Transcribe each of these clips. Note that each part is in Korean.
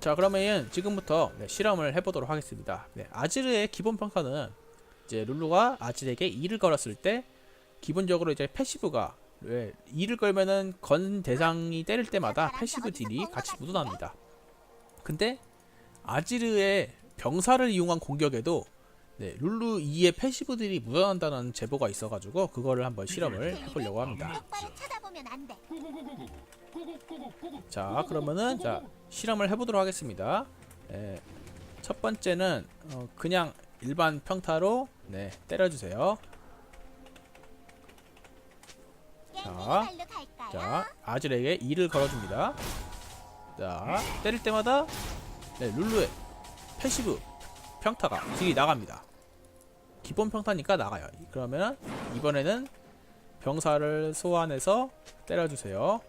자 그러면 지금부터 네, 실험을 해보도록 하겠습니다. 네, 아지르의 기본 평가는 이제 룰루가 아지르에게 2를 걸었을 때 기본적으로 이제 패시브가 왜 2를 걸면은 건 대상이 때릴 때마다 패시브 딜이 같이 묻어납니다. 근데 아지르의 병사를 이용한 공격에도 네, 룰루 2의 패시브 딜이 묻어난다는 제보가 있어가지고 그거를 한번 실험을 해보려고 합니다. 자 그러면은 자 실험을 해보도록 하겠습니다. 예, 첫 번째는 어, 그냥 일반 평타로 네 때려주세요. 갈까요? 자 아질에게 2를 걸어줍니다. 자 때릴 때마다 네 룰루의 패시브 평타가 딜이 나갑니다. 기본 평타니까 나가요. 그러면 이번에는 병사를 소환해서 때려주세요.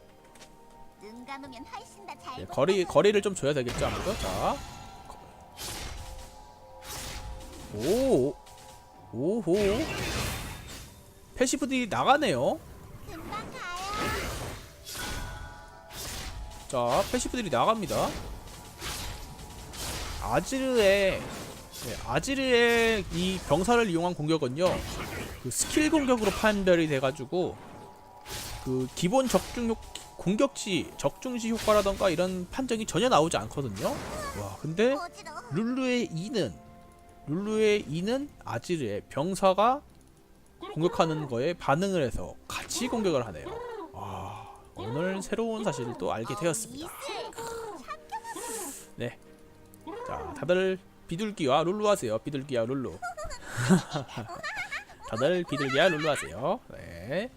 눈 감으면 훨씬 더잘 네, 거리 거리를 좀 줘야 되겠죠 아무래도? 자. 오, 오호. 패시브들이 나가네요. 금방 가요. 자 패시브들이 나갑니다. 아지르의 네, 아지르의 이 병사를 이용한 공격은요 그 스킬 공격으로 판별이 돼가지고 그 기본 적중 효 공격시 적중시 효과라던가 이런 판정이 전혀 나오지 않거든요 와 근데. 룰루의 2는 룰루의 2는 아지르의 병사가 공격하는 거에 반응을 해서 같이 공격을 하네요. 와 오늘 새로운 사실을 또 알게 되었습니다. 네, 자 다들 비둘기와 룰루 하세요. 비둘기와 룰루. 다들 비둘기와 룰루 하세요. 네.